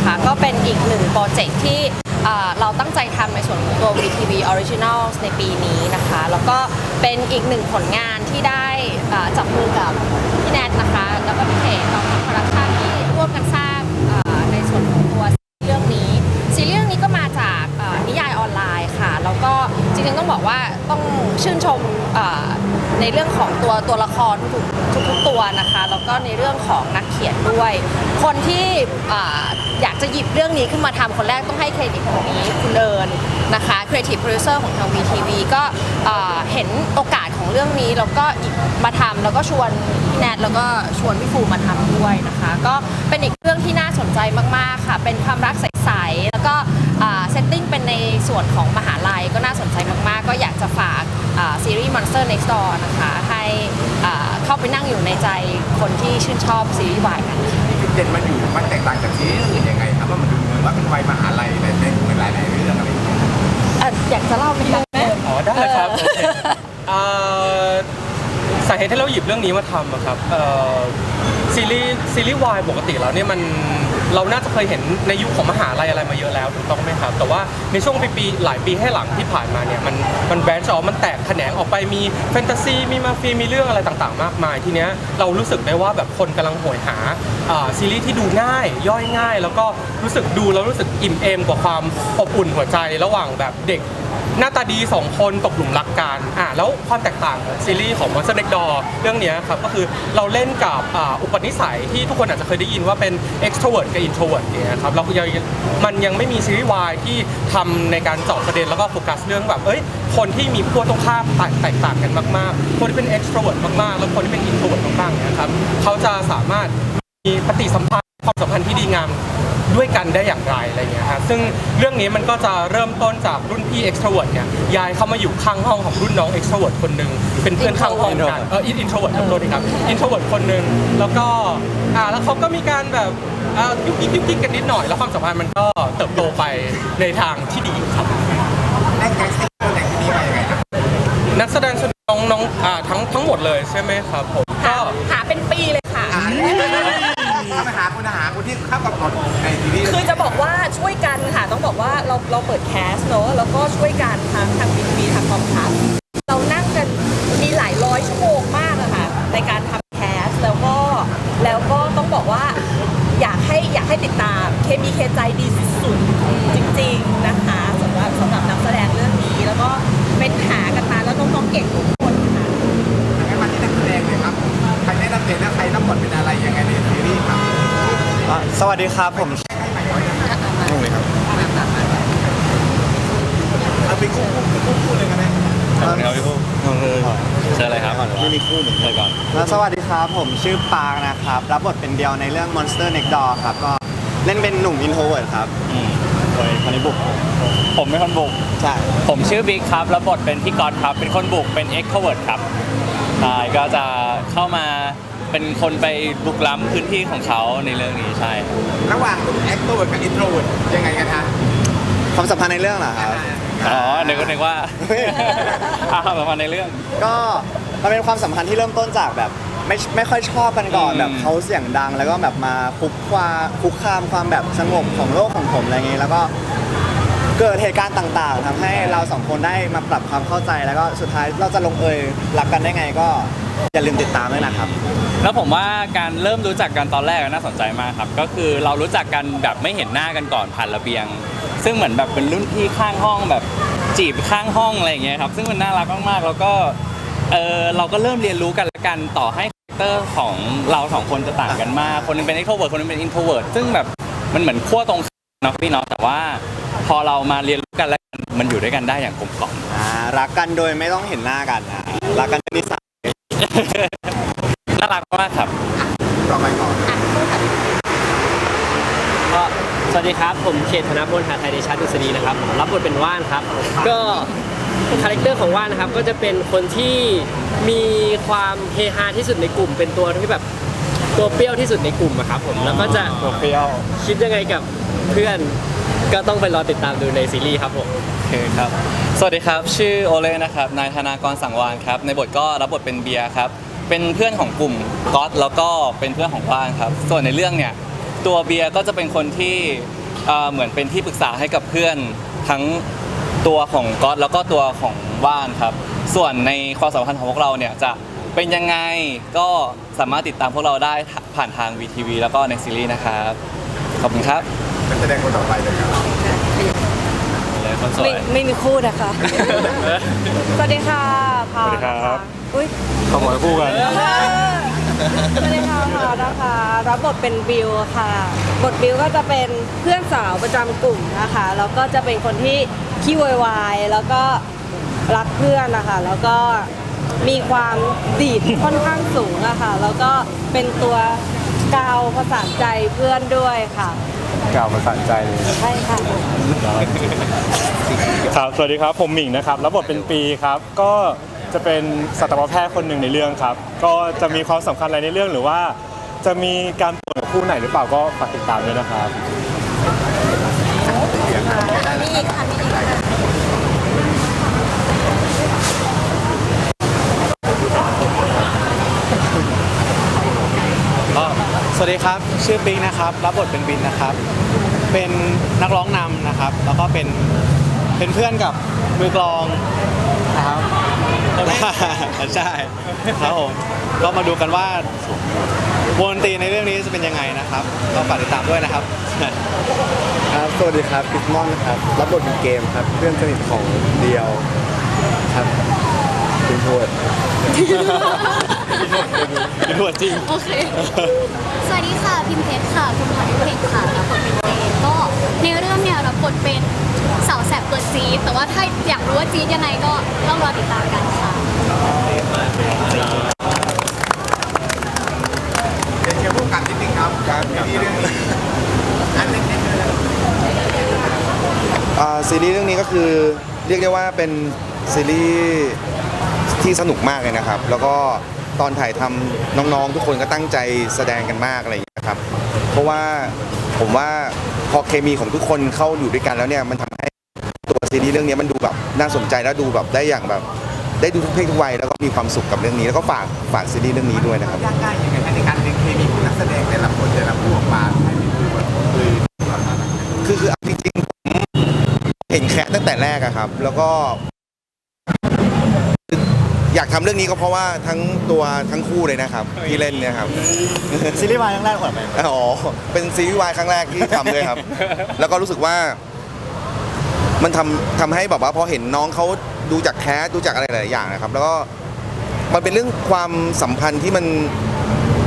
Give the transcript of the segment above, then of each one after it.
นะคะ ก็เป็นอีกหนึ่งโปรเจกต์ที่เราตั้งใจทำในส่วนของตัว VTV Originals ในปีนี้นะคะ แล้วก็เป็นอีกหนึ่งผลงานที่ได้จับมือกับพี่แนทนะคะ แล้วก็พี่เขต ริงๆต้องบอกว่าต้องชื่นชมในเรื่องของตัวตัวละครทุกทุกตัวนะคะแล้วก็ในเรื่องของนักเขียนด้วย คนที่อยากจะหยิบเรื่องนี้ขึ้นมาทำคนแรกต้องให้เครดิตคนนี้คุณเอิญนะคะ Creative Producer ของทาง VTV ก็เห็นโอกาสของเรื่องนี้แล้วก็หยิบมาทำแล้วก็ชวนพี่แนทแล้วก็ชวนพี่ฟูมาทำด้วยนะคะ ก็เป็นอีกเรื่องที่น่าสนใจมากๆค่ะ เป็นความรักใสๆแล้วก็ ตติ้งเป็นในส่วนของมหาลัยก็น่าสนใจมากๆ ก็อยากจะฝากอ่าซีรีส์ Monster Next Door นะคะให้อ่าเข้าไปนั่งอยู่ในใจคนที่ชื่นชอบซีรีส์วายกันจุดเด่นมันอยู่มันแตกต่างจากซีรีส์อื่นยังไงครับว่ามันดูเหมือนว่าเป็นวัยมหาลัยในในในหลายๆเรื่องอะไรอย่างเงี้ยอะอยากจะเล่าไหมคะอ๋อได้เลยครับโอเคเอ่อสาเหตุที่เราหยิบเรื่องนี้มาทำอะครับเอ่อซีรีส์ซีรีส์วายปกติแล้วเนี่ยมัน เราน่าจะเคยเห็นในยุคของมหาลัยอะไรมาเยอะแล้วถูกต้องไหมครับ แต่ว่าในช่วงปีปีหลายปีให้หลังที่ผ่านมาเนี่ยมันมันแบรนช์ออกมันแตกแขนงออกไปมีแฟนตาซีมีมาฟีมีเรื่องอะไรต่างๆ มากมายทีเนี้ยเรารู้สึกได้ว่าแบบคนกำลังโหยหาอ่าซีรีส์ที่ดูง่ายย่อยง่าย แล้วก็รู้สึกดูแล้วรู้สึกอิ่มเอมกว่าความอบอุ่นหัวใจระหว่างแบบเด็ก หน้าตาดี 2 คนตกหลุมรักกันอะแล้วความแตกต่างของซีรีส์ของ Monster Next Door เรื่องนี้ครับ ก็คือเราเล่นกับอ่าอุปนิสัยที่ทุกคนอาจจะเคยได้ยินว่าเป็น extrovert กับ introvert เนี่ยครับเรายังมันยังไม่มีซีรีส์วายที่ทำในการเจาะประเด็นแล้วก็โฟกัสเรื่องแบบเอ้ยคนที่มีขั้วตรงข้ามแตกแตกต่างกันมากๆ คนที่เป็น extrovert มากๆ แล้วคนที่เป็น introvert มากๆเนี่ยครับเขาจะสามารถมีปฏิสัมพันธ์ความสัมพันธ์ที่ดีงาม ด้วยกันได้อย่างไรอะไรเงี้ยฮะซึ่งเรื่องนี้มันก็จะเริ่มต้นจากรุ่นพี่ extrovert เนี่ยย้ายเข้ามาอยู่ข้างห้องของรุ่นน้อง extrovert คนหนึ่งเป็นเพื่อนข้างห้องกันเออ introvert ขอโทษทีครับ introvert คนหนึ่งแล้วก็อ่าแล้วเขาก็มีการแบบอ่ายุกยิกยุกยิกกันนิดหน่อย แล้วความสัมพันธ์มันก็เติบโตไปในทางที่ดีครับได้แคสติ้งตัวแต่งที่นี้มายังไงครับนักแสดงส่วนน้องน้องอ่าทั้งทั้งหมดเลยใช่ไหมครับผมก็หาเป็นปีเลยค่ะ เราเราเปิดแคสเนอะแล้วก็ช่วยกันทางทางบีบีทางกองทัพเรานั่งกันมีหลายร้อยชั่วโมงมากอะค่ะในการทำแคสแล้วก็แล้วก็ต้องบอกว่าอยากให้อยากให้ติดตามเคมีเคใจดีสุดๆจริง ๆนะคะสำหรับสำหรับนักแสดงเรื่องนี้ แล้วก็เป็นหากันมาแล้วน้องๆเก่งทุกคนค่ะงั้นมาที่นักแสดงเลยครับใครได้รับเด่นและใครรับบทเป็นอะไรยังไงในซีรีส์ครับอะสวัสดีครับผม งงเลยครับเอาไปคู่คู่คู่คู่เลยกันไหม ขอบคุณครับพี่ผู้ เชิญ เลยครับไม่มีคู่หนึ่งเชิญก่อนแล้วสวัสดีครับ ผมชื่อปางนะครับ รับบทเป็นเดียวในเรื่อง Monster Next Door ครับ ก็เล่นเป็นหนุ่ม introvert ครับ อืมโดยคนนี้บุก ผมเป็นคนบุก ใช่ ผมชื่อบิ๊กครับแล้วบทเป็นพี่ก๊อตครับ เป็นคนบุก เป็น extrovert ครับใช่ก็จะเข้ามาเป็นคนไปบุกล้ำพื้นที่ของเขาในเรื่องนี้ใช่ ระหว่างแอคโทรกับอินโทรเวิร์ดยังไงกันฮะความสัมพันธ์ในเรื่องเหรอครับ อ๋อนึกว่านึกว่าเฮ้ยอ้าวประมาณในเรื่อง ก็ มันเป็นความสัมพันธ์ที่เริ่มต้นจากแบบไม่ไม่ค่อยชอบกันก่อนอืมแบบเขาเสียงดัง แล้วก็แบบมาคุกควาคุกคามความแบบสงบของโลกของผมอะไรเงี้ยแล้วก็เกิดเหตุการณ์ต่าง ๆทำให้เราสองคนได้มาปรับความเข้าใจแล้วก็สุดท้ายเราจะลงเอยรักกันได้ไงก็อย่าลืมติดตามด้วยนะครับ แล้วผมว่าการเริ่มรู้จักกันตอนแรกน่าสนใจมากครับ ก็คือเรารู้จักกันแบบไม่เห็นหน้ากันก่อนผ่านระเบียง ซึ่งเหมือนแบบเป็นรุ่นพี่ข้างห้องแบบจีบข้างห้องอะไรอย่างเงี้ยครับ ซึ่งมันน่ารักมากๆแล้วก็ เออเราก็เริ่มเรียนรู้กันและกันต่อให้คาแรคเตอร์ของเราสองคนจะต่างกันมาก คนหนึงเป็น extrovert คนหนึงเป็น introvert ซึ่งแบบมันเหมือนขั้วตรงข้ามเนาะพี่เนาะแต่ว่า พอเรามาเรียนรู้กันแล้วกันมันอยู่ด้วยกันได้อย่างกลมกล่อม อ่ารักกันโดยไม่ต้องเห็นหน้ากันอ่ารักกันด้วยนิสัยน่ารักมากครับ ต่อไปก่อนก็สวัสดีครับ ผมเขตธนพลหาไทยเดชาดุษฎีนะครับผมรับบทเป็นว่านครับ ก็ คาแรคเตอร์ของว่านนะครับ ก็จะเป็นคนที่มีความเฮฮาที่สุดในกลุ่ม เป็นตัวที่แบบตัวเปรี้ยวที่สุดในกลุ่มอะครับผมแล้วก็จะตัวเปรี้ยวคิดยังไงกับเพื่อนก็ต้องไปรอติดตามดูในซีรีส์ครับผมโอเคครับ สวัสดีครับ ชื่อโอเล่นะครับ นายธนากรสังวานครับ ในบทก็รับบทเป็นเบียร์ครับ เป็นเพื่อนของกลุ่มก๊อตแล้วก็เป็นเพื่อนของว่านครับ ส่วนในเรื่องเนี่ย ตัวเบียร์ก็จะเป็นคนที่เอ่อเหมือนเป็นที่ปรึกษาให้กับเพื่อนทั้ง ตัวของก๊อตแล้วก็ตัวของว่านครับ ส่วนในความสัมพันธ์ของพวกเราเนี่ยจะเป็นยังไงก็สามารถติดตามพวกเราได้ผ่านทาง VTV แล้วก็ในซีรีส์นะครับ ขอบคุณครับเป็นแสดงคนต่อไปเลยครับเลยคนสวไม่ย ไม่มีคู่นะคะ สวัสดีค่ะพาวสวัสดีครับ อุ้ยขโมยคู่กัน สวัสดีค่ะพาวนะคะ รับบทเป็นบิวค่ะ บทบิวก็จะเป็นเพื่อนสาวประจำกลุ่มนะคะ แล้วก็จะเป็นคนที่ขี้โวยวาย แล้วก็รักเพื่อนนะคะ แล้วก็มีความดีดค่อนข้างสูงอะค่ะ แล้วก็เป็นตัวกาวประสานใจเพื่อนด้วยค่ะ กล่าวประสานใจเลยใช่ค่ะ ครับสวัสดีครับผมหมิงนะครับรับบทเป็นปีครับ ก็ จะเป็นสัตวแพทย์คนหนึ่งในเรื่องครับ ก็จะมีความสำคัญอะไรในเรื่องหรือว่า จะมีการเปิดคู่ไหนหรือเปล่าก็ฝากติดตามด้วยนะครับก็สวัสดีครับ ชื่อปิงนะครับ รับบทเป็นบินนะครับ เป็นนักร้องนำนะครับ แล้วก็เป็นเป็นเพื่อนกับมือกลอง ใช่ครับผมก็มาดูกันว่าวงดนตรีในเรื่องนี้จะเป็นยังไงนะครับก็ฝากติดตามด้วยนะครับ ครับ สวัสดีครับพิกมอนครับ รับบทเป็นเกมครับ เพื่อนสนิทของเดียวครับเป็นโทษเป็นหัวจริง โอเค สวัสดีค่ะ พิมเพชรค่ะคุณพรทิพย์เพชรค่ะรับบทเป็นเจนก็ในเรื่องเนี่ยรับบทเป็นสาวแสบ ตัวจี๊ดแต่ว่าถ้าอยากรู้ว่าจี๊ดยังไงก็ต้องรอติดตามกันค่ะ เดี๋ยวเชิญผู้กำกับนิดนึงครับการที่เรื่องนี้อันเล็กๆเลยนะอ่าซีรีส์เรื่องนี้ก็คือเรียกได้ว่าเป็นซีรีส์ที่สนุกมากเลยนะครับ แล้วก็ตอนถ่ายทำน้องๆ ทุกคนก็ตั้งใจแสดงกันมากอะไรอย่างเงี้ยครับ เพราะว่าผมว่าพอเคมีของทุกคนเข้าอยู่ด้วยกันแล้วเนี่ยมันทำ ซีรีส์เรื่องนี้มันดูแบบน่าสนใจแล้วดูแบบได้อย่างแบบ ได้ดูทุกเพศทุกวัยแล้วก็มีความสุขกับเรื่องนี้ แล้วก็ฝากฝากซีรีส์เรื่องนี้ด้วยนะครับ ยากง่ายยังไงในการเรียนเคมีของนักแสดงแต่ละคนแต่ละผู้ออกมาให้มีคู่แบบคือคือคือเอาจริงๆผมเห็นแค่ตั้งแต่แรกอะครับ แล้วก็ อยากทำเรื่องนี้ก็เพราะว่าทั้งตัวทั้งคู่เลยนะครับ ที่เล่นเนี่ยครับ ซีรีส์วายครั้งแรกเหรอไหม อ๋อ เป็นซีรีส์วายครั้งแรกที่ทำด้วยครับ แล้วก็รู้สึกว่า มันทำทำให้แบบว่าพอเห็นน้องเขาดูจากแคสดูจากอะไรหลายๆอย่างนะครับ แล้วก็มันเป็นเรื่องความสัมพันธ์ที่มัน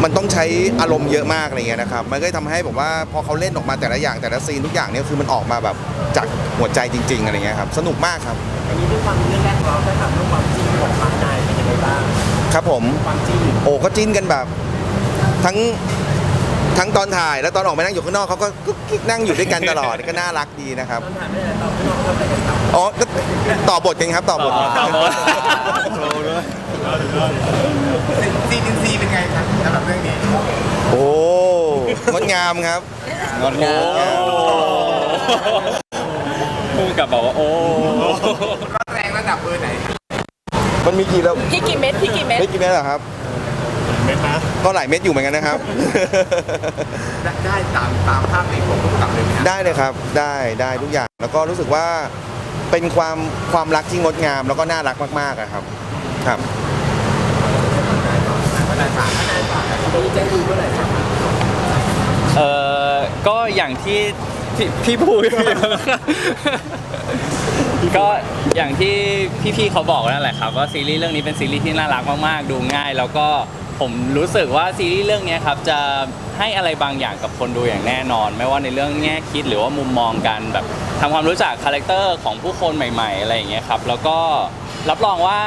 มันต้องใช้อารมณ์เยอะมากอะไรเงี้ยนะครับ มันก็ทำให้แบบว่าพอเขาเล่นออกมาแต่ละอย่างแต่ละซีนทุกอย่างเนี่ยคือมันออกมาแบบจากหัวใจจริง ๆอะไรเงี้ยครับ สนุกมากครับ อันนี้ด้วยความเรื่องแรกของเราได้ถามเรื่องความจริงของภายในเป็นยังไงบ้าง ครับผม ความจริง โอ้ก็จิ้นกันแบบ ทั้ง ทั้งตอนถ่ายแล้วตอนออกมานั่งอยู่ข้างนอกเขาก็กุ๊กกิ๊กนั่งอยู่ด้วยกันตลอดก็น่ารักดีนะครับตอนถามไม่ได้ตอบไม่ตอบก็ไม่ได้ตอบอ๋อก็ต่อบทกันครับต่อบทต่อบท ซีดินซีเป็นไงครับสำหรับเรื่องนี้โอ้งดงามครับงดงามพูดกับบอกว่าโอ้ร้อนแรงระดับเบอร์ไหนมันมีกี่แล้วพี่กี่เม็ดพี่กี่เม็ดไม่กี่เม็ดเหรอครับ เม็ดนะก็หลายเม็ดอยู่เหมือนกันนะครับได้ได้ตามตามภาพในของผู้กำกับเลยไหมฮะได้เลยครับ ได้ได้ทุกอย่าง แล้วก็รู้สึกว่าเป็นความความรักที่งดงาม แล้วก็น่ารักมากๆอะครับ ครับเออก็อย่างที่ที่พี่พูด ก็อย่างที่พี่ๆเขาบอกนั่นแหละครับ ว่าซีรีส์เรื่องนี้เป็นซีรีส์ที่น่ารักมากๆ ดูง่าย แล้วก็ ผมรู้สึกว่าซีรีส์เรื่องนี้ครับจะให้อะไรบางอย่างกับคนดูอย่างแน่นอน ไม่ว่าในเรื่องแง่คิดหรือว่ามุมมองการแบบทำความรู้จักคาแรคเตอร์ของผู้คนใหม่ ๆ อะไรอย่างเงี้ยครับแล้วก็รับรองว่า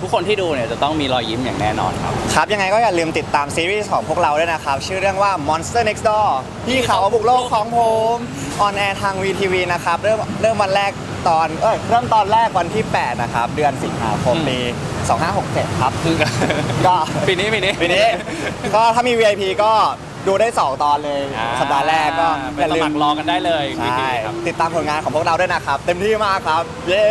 ทุกคนที่ดูเนี่ยจะต้องมีรอยยิ้มอย่างแน่นอนครับครับยังไงก็อย่าลืมติดตามซีรีส์ของพวกเราด้วยนะครับ ชื่อเรื่องว่า Monster Next Door พี่เขาบุกโลกของผมออนแอร์ทาง VTV นะครับเริ่มเริ่มวันแรก ตอนเอ้ยเริ่มตอนแรกวันที่ 8 นะครับ เดือนสิงหาคมอืมปี 2567 ครับ ก็ปีนี้ปีนี้ปีนี้ ก็ถ้ามี VIP ก็ดูได้ 2 ตอนเลย อ่าสัปดาห์แรกก็ไปสมัครรอกันได้เลยใช่ VTV ครับติดตามผลงานของพวกเราด้วยนะครับ เต็มที่มากครับ เย้